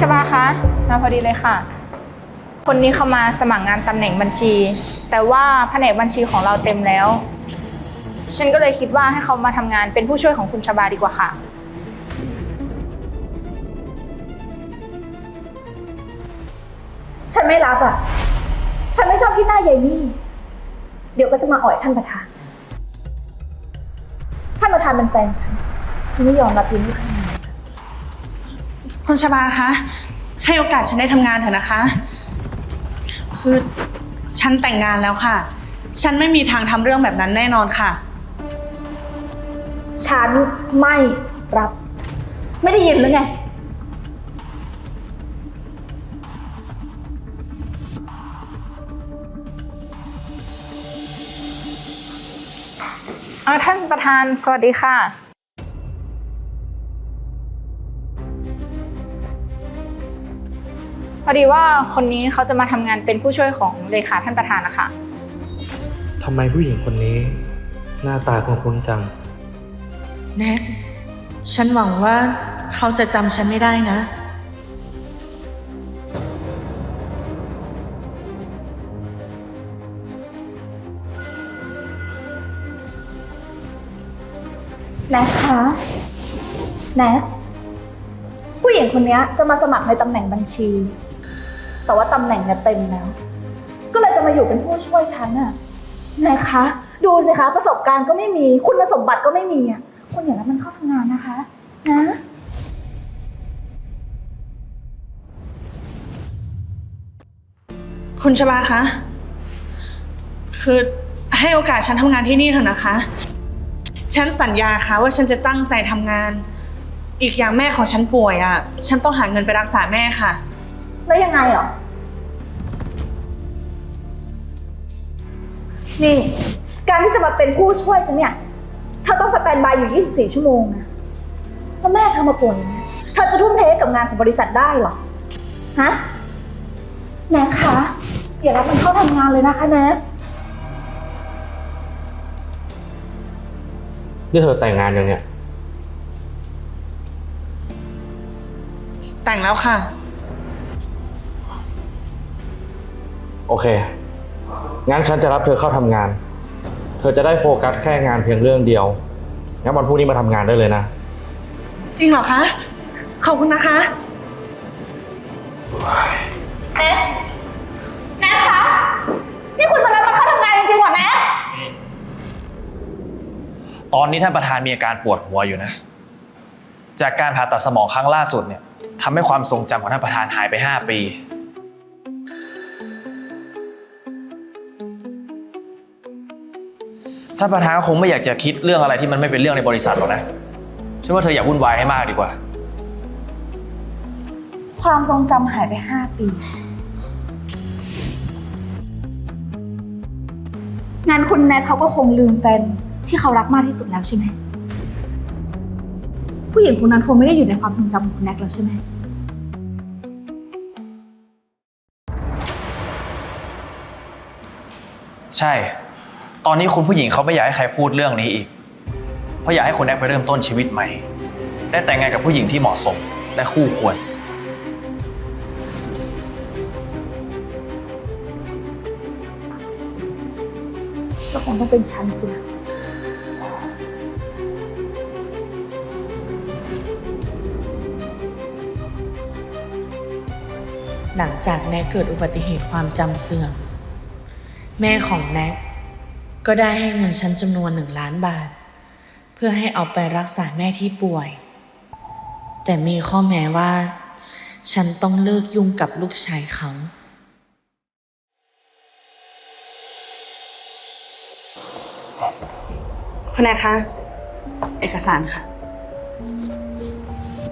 ชบาคะ มาพอดีเลยค่ะ คนนี้เขามาสมัครงานตำแหน่งบัญชี แต่ว่าแผนกบัญชีของเราเต็มแล้ว ฉันก็เลยคิดว่าให้เขามาทำงานเป็นผู้ช่วยของคุณชบาดีกว่าค่ะ ฉันไม่รับอะ ฉันไม่ชอบที่หน้าใยนี่ เดี๋ยวก็จะมาอ่อยท่านประธาน ท่านประธานเป็นแฟนฉัน ฉันไม่ยอมรับยินดีขนาดนั้น คุณชบาคะ ให้โอกาสฉันได้ทำงานเถอะนะคะ คือฉันแต่งงานแล้วค่ะ ฉันไม่มีทางทำเรื่องแบบนั้นแน่นอนค่ะ ฉันไม่รับ ไม่ได้ยินหรือไง เออท่านประธานสวัสดีค่ะ อดีว่าคนนี้เขาจะมาทำงานเป็นผู้ช่วยของเลขาท่านประธานนะคะ ทำไมผู้หญิงคนนี้ หน้าตาคุ้นๆจัง แน็กฉันหวังว่าเขาจะจำฉันไม่ได้นะ แน็กคะแน็กผู้หญิงคนนี้จะมาสมัครในตำแหน่งบัญชี แต่ว่าตำแหน่งเนี่ยเต็มแล้ว ก็เลยจะมาอยู่เป็นผู้ช่วยฉันน่ะแน็กคะ ดูสิคะ ประสบการณ์ก็ไม่มี คุณสมบัติก็ไม่มีอะคุณอย่ารับมันเข้าทำงานนะคะ นะ คุณชบาคะ คือให้โอกาสฉันทำงานที่นี่เถอะนะคะ ฉันสัญญาค่ะว่าฉันจะตั้งใจทำงาน อีกอย่างแม่ของฉันป่วยอะ่ะ ฉันต้องหาเงินไปรักษาแม่ค่ะ แล้วยังไงเห นี่ การที่จะมาเป็นผู้ช่วยฉันเนี่ย เธอต้องสแตนบายอยู่ 24 ชั่วโมงนะแล้วแม่เธอมาป่วยอย่างเงี้ยเธอจะทุ่มเทให้กับงานของบริษัทได้เหรอ ฮะ แนะคะอย่ารับมันเข้าทำงานเลยนะคะแนะนี่เธอแต่งงานยังเนี่ย แต่งแล้วค่ะ โอเค งั้นฉันจะรับเธอเข้าทำงาน เธอจะได้โฟกัสแค่งานเพียงเรื่องเดียว งั้นวันพรุ่งนี้มาทำงานได้เลยนะ จริงเหรอคะ ขอบคุณนะคะ แนะแนะคะ นี่คุณจะรับมันเข้าทำงานจริงๆเหรอแนะตอนนี้ท่านประธานมีอาการปวดหัวอยู่นะ จากการผ่าตัดสมองครั้งล่าสุดเนี่ยทำให้ความทรงจำของท่านประธานหายไป 5 ปี ท่านประธานก็คงไม่อยากจะคิดเรื่องอะไรที่มันไม่เป็นเรื่องในบริษัทหรอกนะฉันว่าเธออย่าวุ่นวายให้มากดีกว่า ความทรงจำหายไป 5 ปี งานคุณแน็กเขาก็คงลืมแฟนที่เขารักมากที่สุดแล้วใช่ไหม ผู้หญิงคนนั้นคงไม่ได้อยู่ในความทรงจำของคุณแน็กแล้วใช่ไหม ใช่ ตอนนี้คุณผู้หญิงเขาไม่อยากให้ใครพูดเรื่องนี้อีก เพราะอยากให้คุณแอกไปเริ่มต้นชีวิตใหม่ ได้แต่งงานกับผู้หญิงที่เหมาะสมและคู่ควร ก็คงต้องเป็นฉันสินะหลังจากแน็กเกิดอุบัติเหตุความจำเสื่อม แม่ของแน็ก ก็ได้ให้เงินฉันจำนวนหนึ่งล้านบาท เพื่อให้เอาไปรักษาแม่ที่ป่วย แต่มีข้อแม้ว่า ฉันต้องเลิกยุ่งกับลูกชายเขา คุณแนกคะ เอกสารค่ะ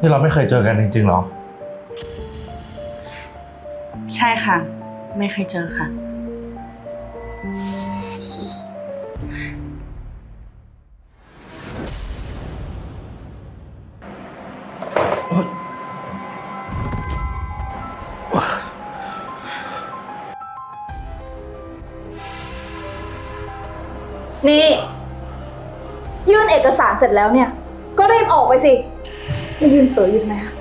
นี่เราไม่เคยเจอกันจริงๆหรอ ใช่ค่ะ ไม่เคยเจอค่ะ นี่ ยื่นเอกสารเสร็จแล้วเนี่ย ก็รีบออกไปสิไม่ยืนเจออยู่ทำไมอะ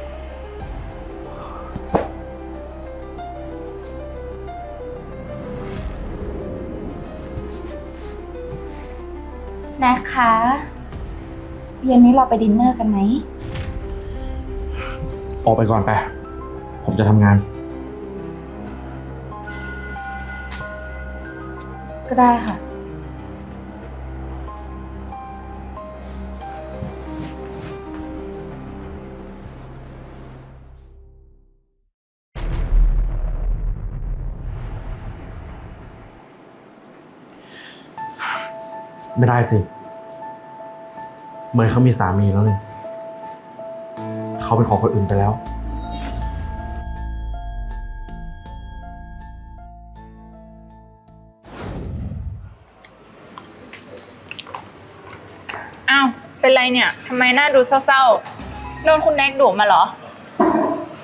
นะคะเย็นนี้เราไปดินเนอร์กันไหม ออกไปก่อนไป ผมจะทำงาน ก็ได้ค่ะ ไม่ได้สิเมย์เขามีสามีแล้วนี่เขาเป็นของคนอื่นไปแล้ว อ้าว เป็นไรเนี่ย ทำไมหน้าดูเศร้าๆ โดนคุณแน็กดุมาเหรอ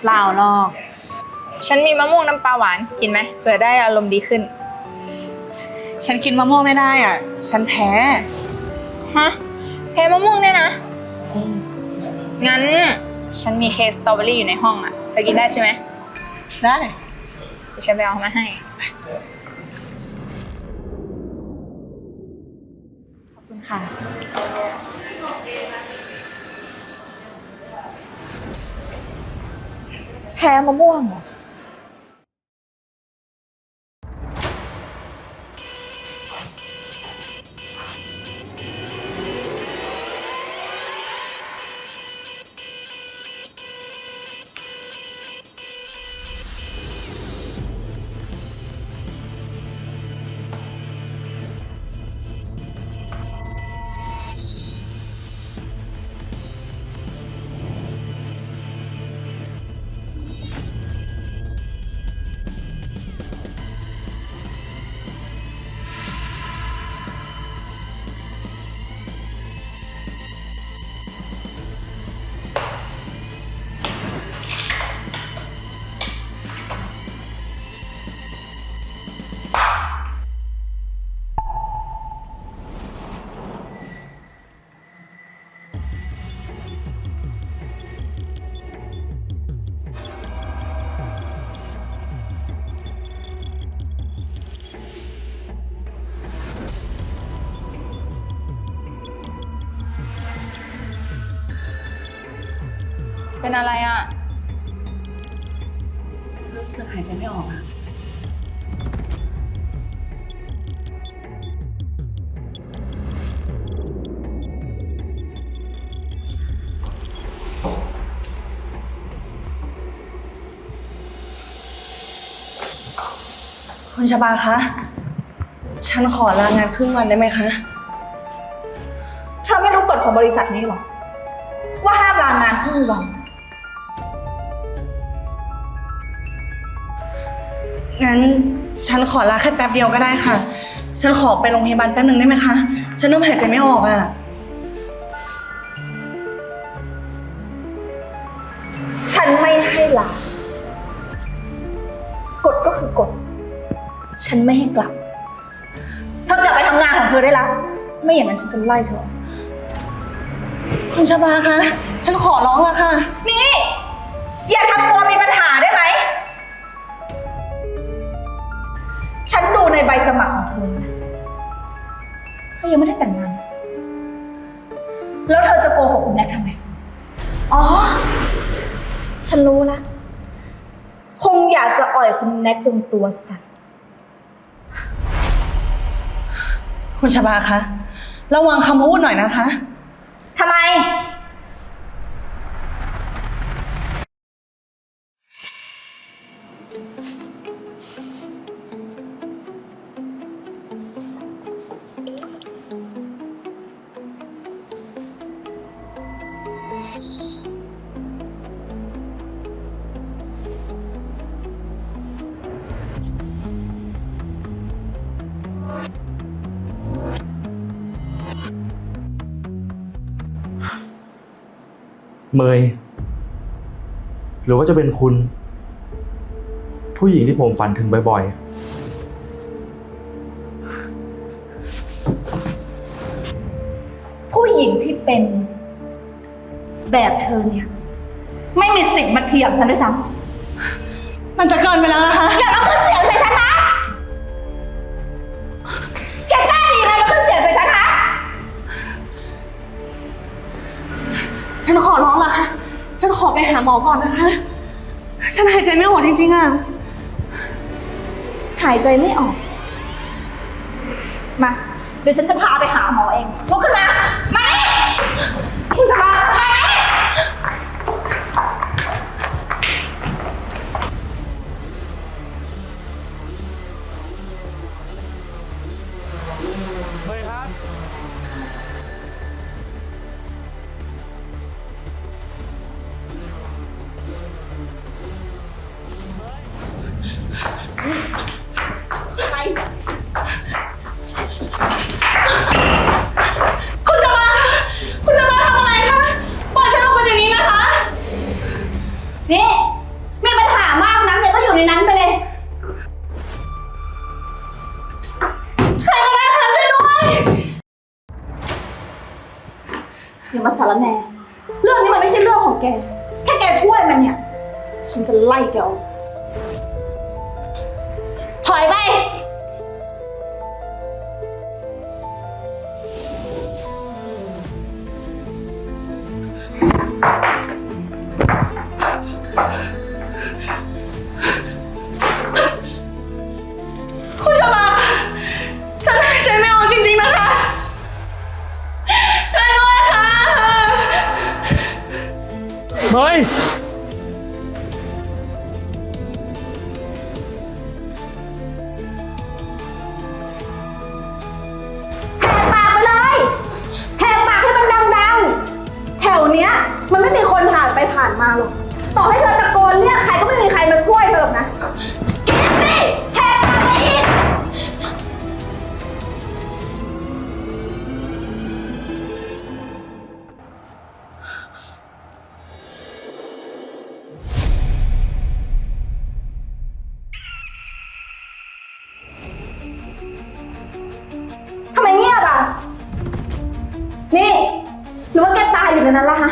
เปล่าหรอก ฉันมีมะม่วงน้ำปลาหวาน กินไหมเผื่อได้อารมณ์ดีขึ้น ฉันกินมะม่วงไม่ได้อะ ฉันแพ้ ฮะแพ้มะม่วงเนี่ยนะ งั้น ฉันมีเคสสตรอเบอรี่อยู่ในห้องอะเธอกินได้ใช่ไหมได้เดี๋ยวฉันไปเอามาให้ ขอบคุณค่ะ แพ้มะม่วงเหรอ เป็นอะไรอะรู้สึกหายใจไม่ออกอะคุณชบาคะ ฉันขอลางานครึ่งวันได้ไหมคะ เธอไม่รู้กฎของบริษัทนี้หรอ ว่าห้ามลางานครึ่งวัน งั้นฉันขอลาแค่แป๊บเดียวก็ได้ค่ะ ฉันขอไปโรงพยาบาลแป๊บหนึ่งได้ไหมคะ ฉันเริ่มหายใจไม่ออกอะ ฉันไม่ให้ลากฎก็คือกฎ ฉันไม่ให้กลับ เธอกลับไปทำงานของเธอได้ละ ไม่อย่างนั้นฉันจะไล่เธอ คุณชบาคะ ฉันขอร้องละค่ะ นี่ อย่าทำตัวมีปัญหาได้ไหม ในใบสมัครของเธอนะเธอยังไม่ได้แต่งงาน แล้วเธอจะโกหกคุณแน็กทำไม อ๋อ ฉันรู้ละ คงอยากจะอ่อยคุณแน็กจนตัวสั่น คุณชบาคะ ระวังคำพูดหน่อยนะคะ ทำไม เมย หรือว่าจะเป็นคุณ ผู้หญิงที่ผมฝันถึงบ่อยผู้หญิงที่เป็นแบบเธอเนี่ย ไม่มีสิทธิ์มาเทียมฉันด้วยซ้ำมันจะเกินไปแล้วนะคะ อย่ามาขึ้นเสียงใส่ฉัน ฉันขอไปหาหมอก่อนนะคะ ฉันหายใจไม่ออกจริงๆอะ หายใจไม่ออก มา เดี๋ยวฉันจะพาไปหาหมอเองลุกขึ้นมา หรือว่าแกตายอยู่ในนั้นละคะ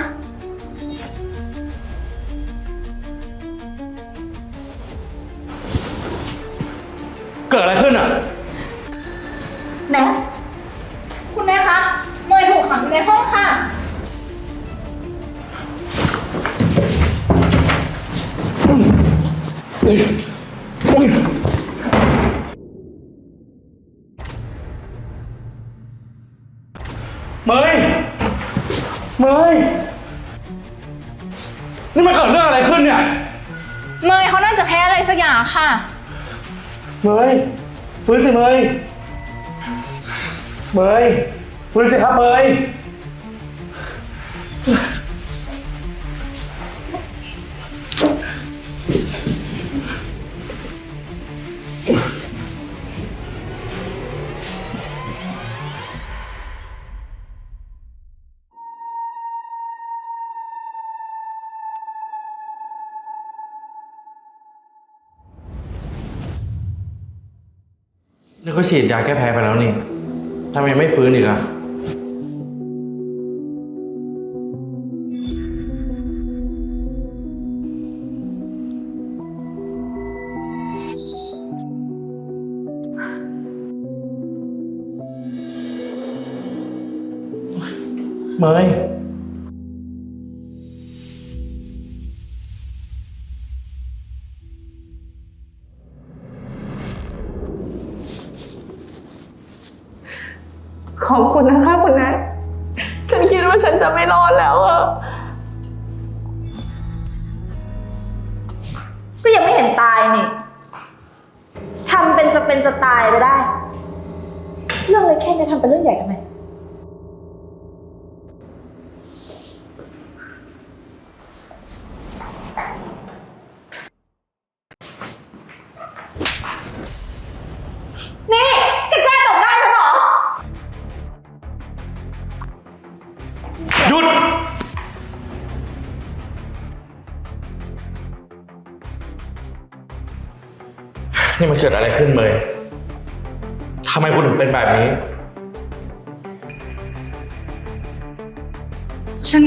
นี่มันเกิดเรื่องอะไรขึ้นเนี่ย เมยเขาน่าจะแพ้อะไรสักอย่างค่ะ เมยฟื้นสิเมยเมยฟื้นสิครับเมย นี่เขาฉีดยาแก้แพ้ไปแล้วนี่ทำไมไม่ฟื้นอีกอะ เมย เป็นจะเป็นจะตายไปได้ เรื่องเล็กแค่นี้ทำเป็นเรื่องใหญ่ทำไม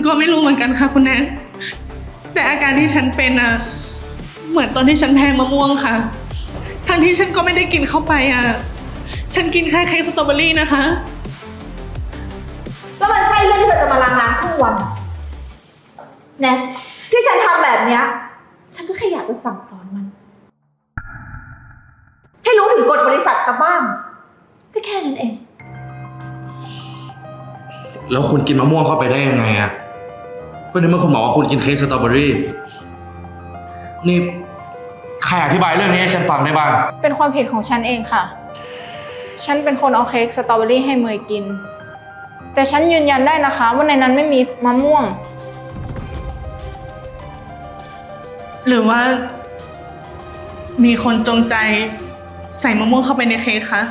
ก็ไม่รู้เหมือนกันค่ะคุณแนทแต่อาการที่ฉันเป็นอะเหมือนตอนที่ฉันแพ้มะม่วงค่ะ ทั้งที่ฉันก็ไม่ได้กินเข้าไปอะฉันกินแค่เค้กสตรอเบอรี่นะคะ แล้วมันใช่เรื่องที่เธอจะมาลางานครึ่งวันแนะที่ฉันทำแบบเนี้ย ฉันก็แค่อยากจะสั่งสอนมัน ให้รู้ถึงกฎบริษัทซะบ้าง ก็แค่นั้นเอง แล้วคุณกินมะม่วงเข้าไปได้ยังไงอะ ก็นึกว่าคุณบอกว่าคุณกินเค้กสตรอเบอรี่ นี่ใครอธิบายเรื่องนี้ให้ฉันฟังได้บ้าง เป็นความผิดของฉันเองค่ะ ฉันเป็นคนเอาเค้กสตรอเบอรี่ให้เมยกิน แต่ฉันยืนยันได้นะคะว่าในนั้นไม่มีมะม่วง หรือว่า มีคนจงใจใส่มะม่วงเข้าไปในเค้กคะ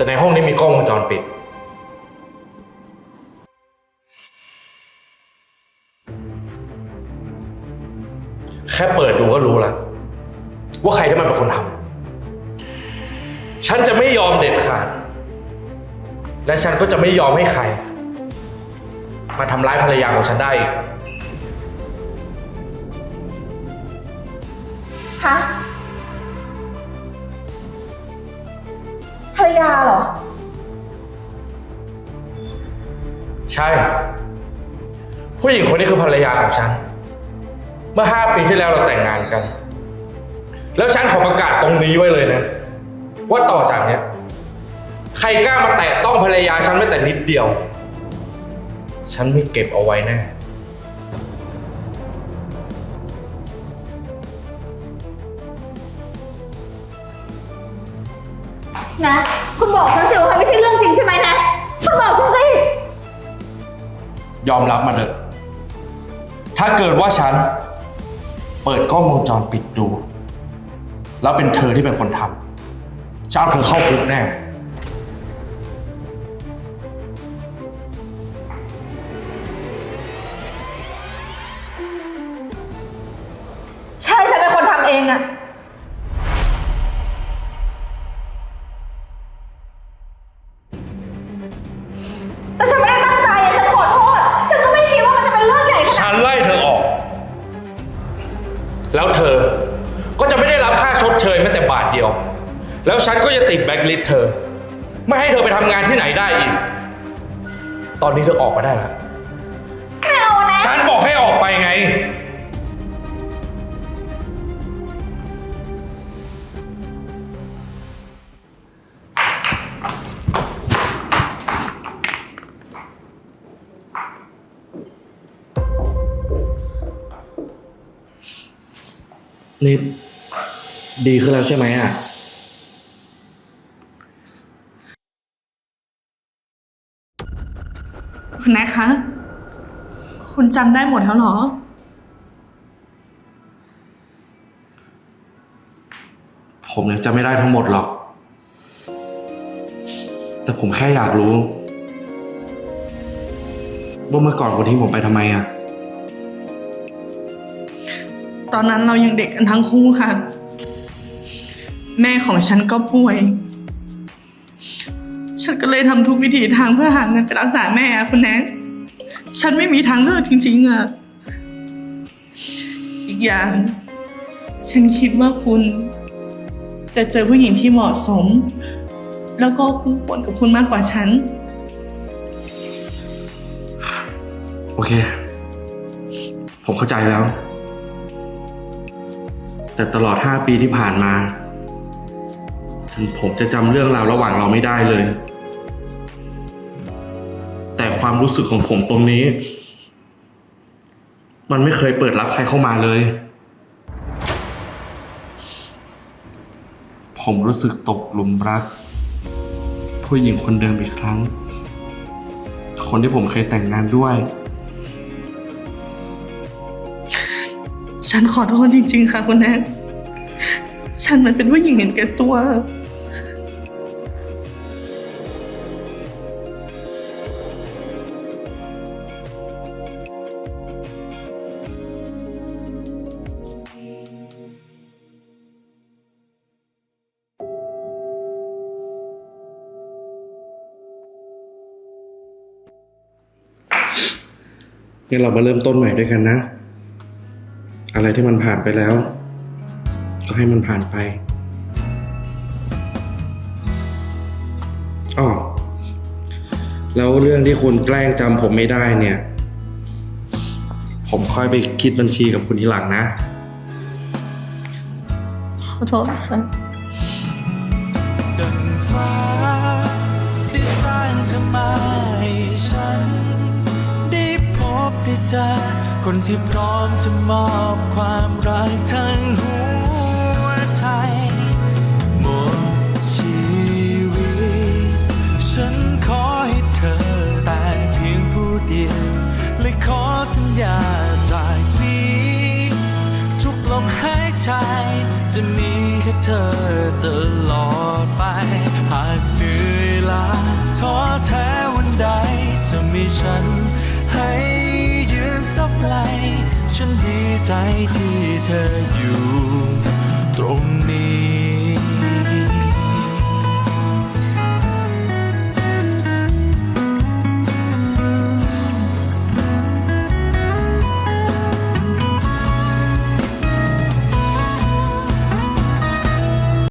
แต่ในห้องนี้มีกล้องวงจรปิด แค่เปิดดูก็รู้แล้วว่าใครที่มันเป็นคนทำฉันจะไม่ยอมเด็ดขาด และฉันก็จะไม่ยอมให้ใคร มาทำร้ายภรรยาของฉันได้อีก ภรรยาเหรอ ใช่ ผู้หญิงคนนี้คือภรรยาของฉัน เมื่อห้าปีที่แล้วเราแต่งงานกัน แล้วฉันขอประกาศตรงนี้ไว้เลยนะ ว่าต่อจากเนี้ย ใครกล้ามาแตะต้องภรรยาฉันแม้แต่นิดเดียว ฉันไม่เก็บเอาไว้แน่นะคุณ บอกฉันสิว่ามันไม่ใช่เรื่องจริงใช่ไหมนะคุณบอกฉันสิ ยอมรับมาเถอะ ถ้าเกิดว่าฉัน เปิดกล้องวงจรปิดดู แล้วเป็นเธอที่เป็นคนทำจะเอาเธอเข้าคุกแน่ ใช่ฉันเป็นคนทำเองอะ ลิสต์เธอ ไม่ให้เธอไปทำงานที่ไหนได้อีก ตอนนี้เธอออกมาได้แล้วไม่เอานะ ฉันบอกให้ออกไปไง นี่ดีขึ้นแล้วใช่ไหมอะ คุณแนทคะ คุณจำได้หมดแล้วเหรอ ผมยังจำไม่ได้ทั้งหมดหรอก แต่ผมแค่อยากรู้ ว่าเมื่อก่อนคุณทิ้งผมไปทำไมอะตอนนั้นเรายังเด็กกันทั้งคู่ค่ะ แม่ของฉันก็ป่วย ฉันก็เลยทำทุกวิถีทางเพื่อหาเงินไปรักษาแม่อะคุณแนทฉันไม่มีทางเลือกจริง ๆอะอีกอย่าง ฉันคิดว่าคุณ จะเจอผู้หญิงที่เหมาะสม แล้วก็คู่ควรกับคุณมากกว่าฉัน โอเค ผมเข้าใจแล้ว แต่ตลอดห้าปีที่ผ่านมา ถึงผมจะจำเรื่องราวระหว่างเราไม่ได้เลย ความรู้สึกของผมตรงนี้ มันไม่เคยเปิดรับใครเข้ามาเลย ผมรู้สึกตกหลุมรัก ผู้หญิงคนเดิมอีกครั้ง คนที่ผมเคยแต่งงานด้วย ฉันขอโทษจริง ๆ ค่ะคุณแอนฉันมันเป็นผู้หญิงเห็นแก่ตัว งั้นเรามาเริ่มต้นใหม่ด้วยกันนะ อะไรที่มันผ่านไปแล้ว ก็ให้มันผ่านไปอ๋อแล้วเรื่องที่คุณแกล้งจำผมไม่ได้เนี่ย ผมค่อยไปคิดบัญชีกับคุณทีหลังนะ ขอโทษค่ะ เจอคนที่พร้อมจะมอบความรักทั้งหัวใจหมดชีวิต ฉันขอให้เธอแต่เพียงผู้เดียว และขอสัญญาจากนี้ ทุกลมหายใจ จะมีแค่เธอตลอดไป หากเหนื่อยล้าท้อแท้วันใดจะมีฉัน ไกล ฉันดีใจที่เธออยู่ ตรง